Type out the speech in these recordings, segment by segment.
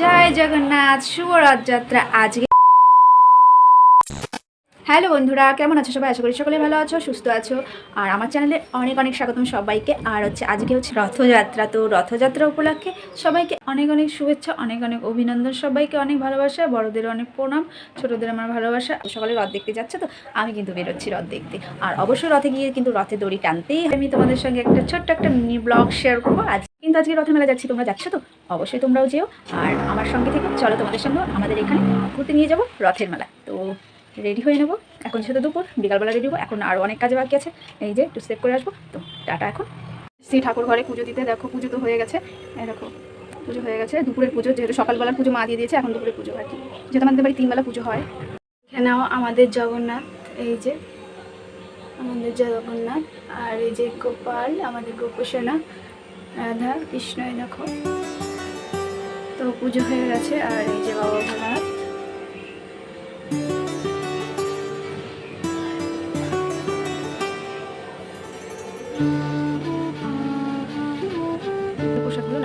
জয় জগন্নাথ শুভ রথযাত্রা আজকে হ্যালো বন্ধুরা, কেমন আছো সবাই? আশা করি সকলে ভালো আছো, সুস্থ আছো। আর আমার চ্যানেলে অনেক অনেক স্বাগতম সবাইকে। আর হচ্ছে আজকে হচ্ছে রথযাত্রা। তো রথযাত্রা উপলক্ষে সবাইকে অনেক অনেক শুভেচ্ছা, অনেক অনেক অভিনন্দন, সবাইকে অনেক ভালোবাসা, বড়দের অনেক প্রণাম, ছোটদের আমার ভালোবাসা। সকালে রথ দেখতে যাচ্ছে তো, আমি কিন্তু বেরোচ্ছি রথ দেখতে। আর অবশ্যই রথে গিয়ে কিন্তু রথে দড়ি টানতেই আমি তোমাদের সঙ্গে একটা ছোট্ট একটা মিনি ব্লগ শেয়ার করব। আজ কিন্তু আজকে রথে মেলা যাচ্ছি, তোমরা যাচ্ছ তো? অবশ্যই তোমরাও যেও। আর আমার সঙ্গে থেকে, চলো তোমাদের সঙ্গে আমাদের এখানে ঘুরতে নিয়ে যাব রথের মেলা তো রেডি হয়ে নেব। এখন সেটা দুপুর, বিকালবেলা রেডি হব। এখন আরও অনেক কাজে বাকি আছে। এই যে, একটু সেভ করে আসব। তো টাটা এখন। শ্রী ঠাকুর ঘরে পুজো দিতে দেখো, পুজো তো হয়ে গেছে। এই দেখো, পুজো হয়ে গেছে। দুপুরের পুজো, যেহেতু সকালবেলার পুজো মা দিয়ে দিয়েছে, এখন দুপুরের পুজো আর কি যেহেতু আমাদের বাড়ি তিনবেলা পুজো হয়। এখানেও আমাদের জগন্নাথ, এই যে আমাদের জগন্নাথ, আর এই যে গোপাল, আমাদের গোপসেনা রাধা কৃষ্ণ এই দেখো। তো পুজো হয়ে গেছে, আর এই যে বাবা ভোলানাথ। পোশাকগুলো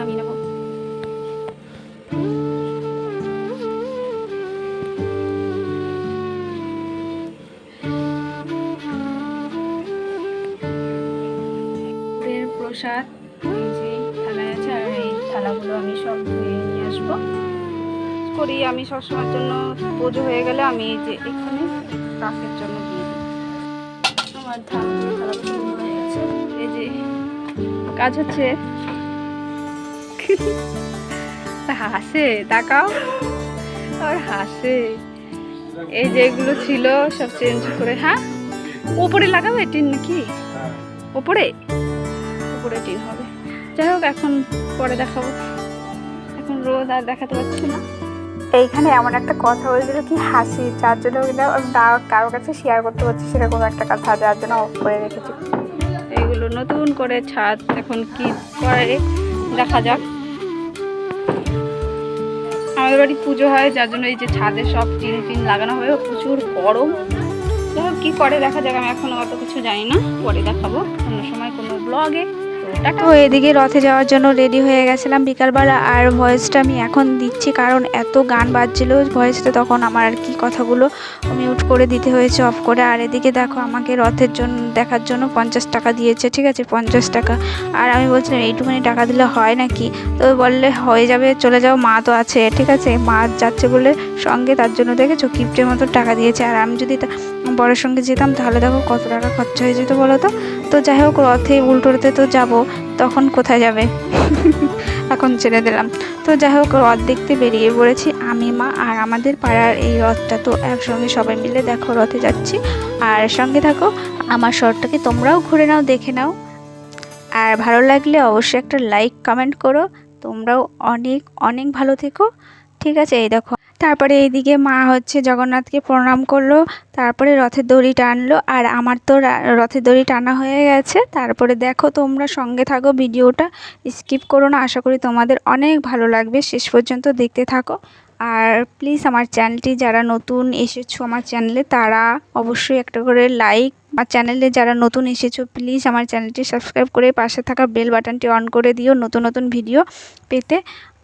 প্রসাদ এই যে থালায় আছে আর এই থালাগুলো আমি সব ধুয়ে নিয়ে আসব। করি আমি সবসময়ের জন্য। পুজো হয়ে গেলে আমি এই যে এখানে জন্য দিয়ে দিই। আমার ধান থালাগুলো হয়ে গেছে। এই যে কাজ হচ্ছে। হাসে তাকাও। আর হাসে। এই যেগুলো ছিল সব চেঞ্জ করে। হ্যাঁ? উপরে লাগাবে টিন নাকি? উপরে? টিন হবে। যাই হোক এখন পরে দেখাবো। এখন রোদ আর দেখাতে পারছি না। এইখানে এমন একটা কথা হয়েছিল কি হাসি যার জন্য কারোর কাছে শেয়ার করতে পারছি সেরকম একটা কথা যার জন্য অফ করে রেখেছি। এইগুলো নতুন করে ছাদ এখন কি করে দেখা যাক। আমাদের বাড়ি পুজো হয় যার জন্য এই যে ছাদে সব টিন টিন লাগানো হবে প্রচুর গরম। কি করে দেখা যাক আমি এখনও অত কিছু জানি না। পরে দেখাবো। অন্য সময় কোনো ব্লগে তো এদিকে রথে যাওয়ার জন্য রেডি হয়ে গেছিলাম বিকালবেলা আর ভয়েসটা আমি এখন দিচ্ছি কারণ এত গান বাজছিল ভয়েসটা তখন আমার আর কি কথাগুলো মিউট করে দিতে হয়েছে অফ করে। আর এদিকে দেখো আমাকে রথের জন্য দেখার জন্য পঞ্চাশ টাকা দিয়েছে, ঠিক আছে? পঞ্চাশ টাকা। আর আমি বলছিলাম, এইটুকুনি টাকা দিলে হয় নাকি? তো বললে, হয়ে যাবে, চলে যাও, মা তো আছে, ঠিক আছে? মা যাচ্ছে বলে সঙ্গে তার জন্য দেখেছ? কিপ্টের মতো টাকা দিয়েছে। আর আমি যদি বরের সঙ্গে যেতাম, তাহলে দেখো কত টাকা খরচা হয়ে যেত বলো তো? তো যাই হোক, রথে, উল্টোতে তো যাব, তখন কোথায় যাবে? এখন ছেড়ে দিলাম তো যাই হোক, রথ দেখতে বেরিয়ে পড়েছি আমি, মা আর আমাদের পাড়ার এই রথটা তো একসঙ্গে সবাই মিলে দেখো, রথে যাচ্ছি। আর সঙ্গে থাকো, আমার শর্টটাকে তোমরাও ঘুরে নাও, দেখে নাও। আর ভালো লাগলে অবশ্যই একটা লাইক কমেন্ট করো। তোমরাও অনেক অনেক ভালো থেকো। ঠিক আছে? এই দেখো। তারপরে এইদিকে মা হচ্ছে জগন্নাথকে প্রণাম করল, তারপরে রথের দড়ি টানলো, আর আমার তো রথের দড়ি টানা হয়ে গেছে। তারপরে দেখো তোমরা সঙ্গে থাকো, ভিডিওটা স্কিপ করো না, আশা করি তোমাদের অনেক ভালো লাগবে। শেষ পর্যন্ত দেখতে থাকো। আর প্লিজ আমার চ্যানেলটি যারা নতুন এসেছ আমার চ্যানেলে, তারা অবশ্যই একটা করে লাইক। আমার চ্যানেলে যারা নতুন এসেছ, প্লিজ আমার চ্যানেলটি সাবস্ক্রাইব করে পাশে থাকা বেল বাটনটি অন করে দিও নতুন নতুন ভিডিও পেতে।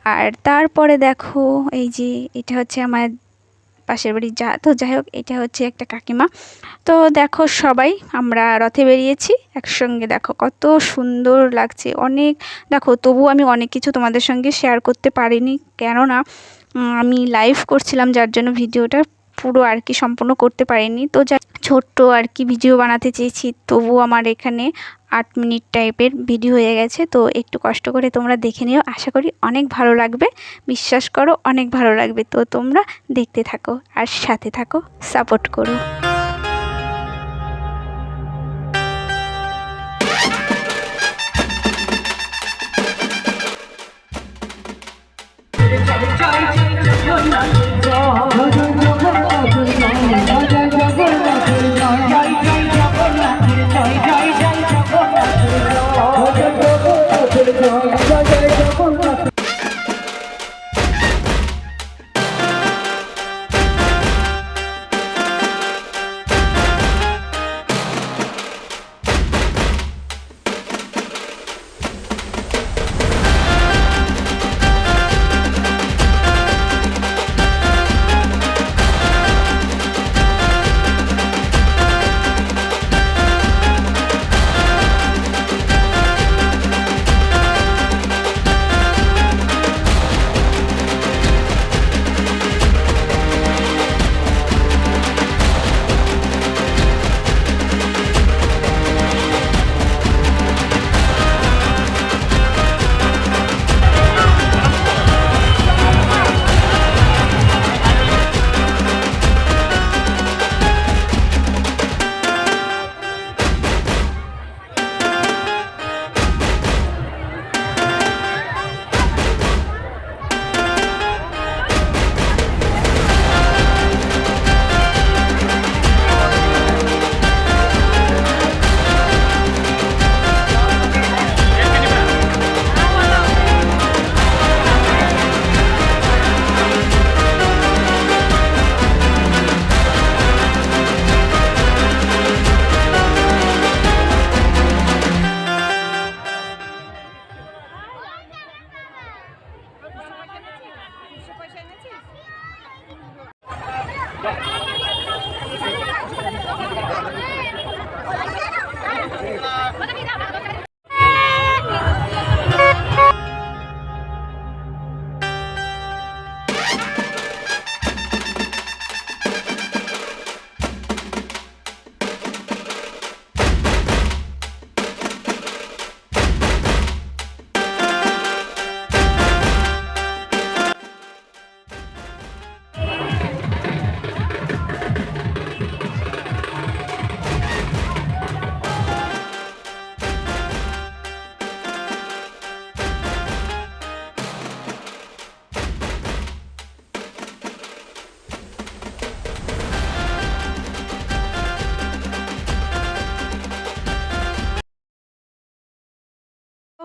আর তারপরে দেখো, এই যে এটা হচ্ছে আমার পাশের বাড়ির যা, তো যাই হোক, এটা হচ্ছে একটা কাকিমা। তো দেখো সবাই, আমরা রথে বেরিয়েছি, একসঙ্গে দেখো কত সুন্দর লাগছে, অনেক, দেখো তবু আমি অনেক কিছু তোমাদের সঙ্গে শেয়ার করতে পারিনি, কেননা আমি লাইভ করছিলাম, যার জন্য ভিডিওটা পুরো আর কি সম্পূর্ণ করতে পারিনি। তো যা ছোট্ট আর কি ভিডিও বানাতে চেয়েছি তবু আমার এখানে আট মিনিট টাইপের ভিডিও হয়ে গেছে, তো একটু কষ্ট করে তোমরা দেখে নিও। আশা করি অনেক ভালো লাগবে। বিশ্বাস করো, অনেক ভালো লাগবে। তো তোমরা দেখতে থাকো আর সাথে থাকো, সাপোর্ট করো।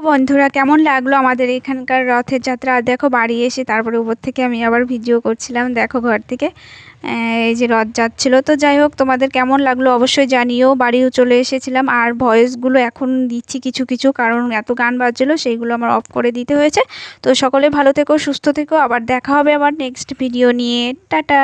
বন্ধুরা, কেমন লাগল আমাদের এখানকার রথের যাত্রা? দেখো, বাড়ি এসে তারপরে উপর থেকে আমি আবার ভিডিও করছিলাম, দেখো ঘর থেকে। এই যে রথ যাচ্ছিল। তো যাই হোক, তোমাদের কেমন লাগল অবশ্যই জানিও। বাড়িও চলে এসেছিলাম, আর ভয়েসগুলো এখন দিচ্ছি কিছু কিছু, কারণ এত গান বাজছিলো, সেইগুলো আমার অফ করে দিতে হয়েছে। তো সকলে ভালো থেকো, সুস্থ থেকো। আবার দেখা হবে আবার নেক্সট ভিডিও নিয়ে। টাটা!